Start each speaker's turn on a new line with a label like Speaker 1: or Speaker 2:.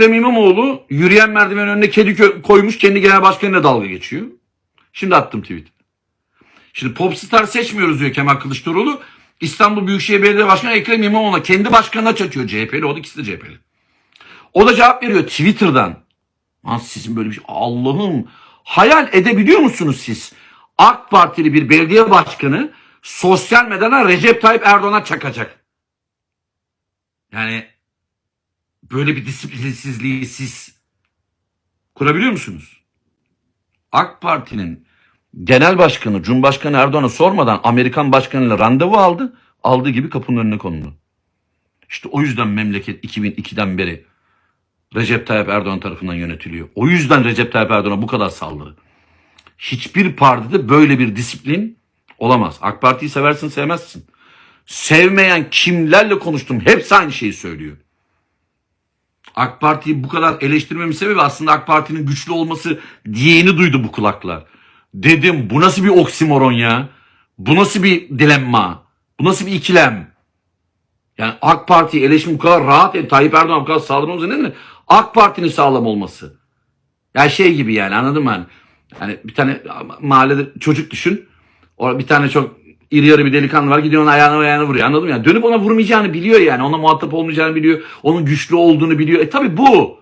Speaker 1: Ekrem İmamoğlu yürüyen merdiven önüne kedi koymuş kendi genel başkanıyla dalga geçiyor. Şimdi attım tweet. Şimdi popstar seçmiyoruz diyor Kemal Kılıçdaroğlu. İstanbul Büyükşehir Belediye Başkanı Ekrem İmamoğlu'na kendi başkanına çatıyor CHP'li. O da ikisi de CHP'li. O da cevap veriyor Twitter'dan. Lan sizin böyle bir şey. Allah'ım hayal edebiliyor musunuz siz? AK Partili bir belediye başkanı sosyal medyada Recep Tayyip Erdoğan'a çakacak. Yani böyle bir disiplinsizliği siz kurabiliyor musunuz? AK Parti'nin genel başkanı Cumhurbaşkanı Erdoğan'a sormadan Amerikan başkanıyla randevu aldı. Aldığı gibi kapının önüne kondu. İşte o yüzden memleket 2002'den beri Recep Tayyip Erdoğan tarafından yönetiliyor. O yüzden Recep Tayyip Erdoğan'a bu kadar saldırı. Hiçbir partide böyle bir disiplin olamaz. AK Parti'yi seversin sevmezsin. Sevmeyen kimlerle konuştum hepsi aynı şeyi söylüyor. AK Parti'yi bu kadar eleştirmemin sebebi aslında AK Parti'nin güçlü olması diyeni duydu bu kulaklar. Dedim bu nasıl bir oksimoron ya? Bu nasıl bir dilemma? Bu nasıl bir ikilem? Yani AK Parti'yi eleştirme bu kadar rahat, e, Tayyip Erdoğan bu kadar sağlam olması nedeni AK Parti'nin sağlam olması. Ya şey gibi yani anladın mı? Hani bir tane mahallede çocuk düşün. Orada bir tane çok iri yarı bir delikanlı var gidiyor onun ayağına ayağına vuruyor anladın mı? Yani dönüp ona vurmayacağını biliyor yani. Ona muhatap olmayacağını biliyor. Onun güçlü olduğunu biliyor. E tabi bu.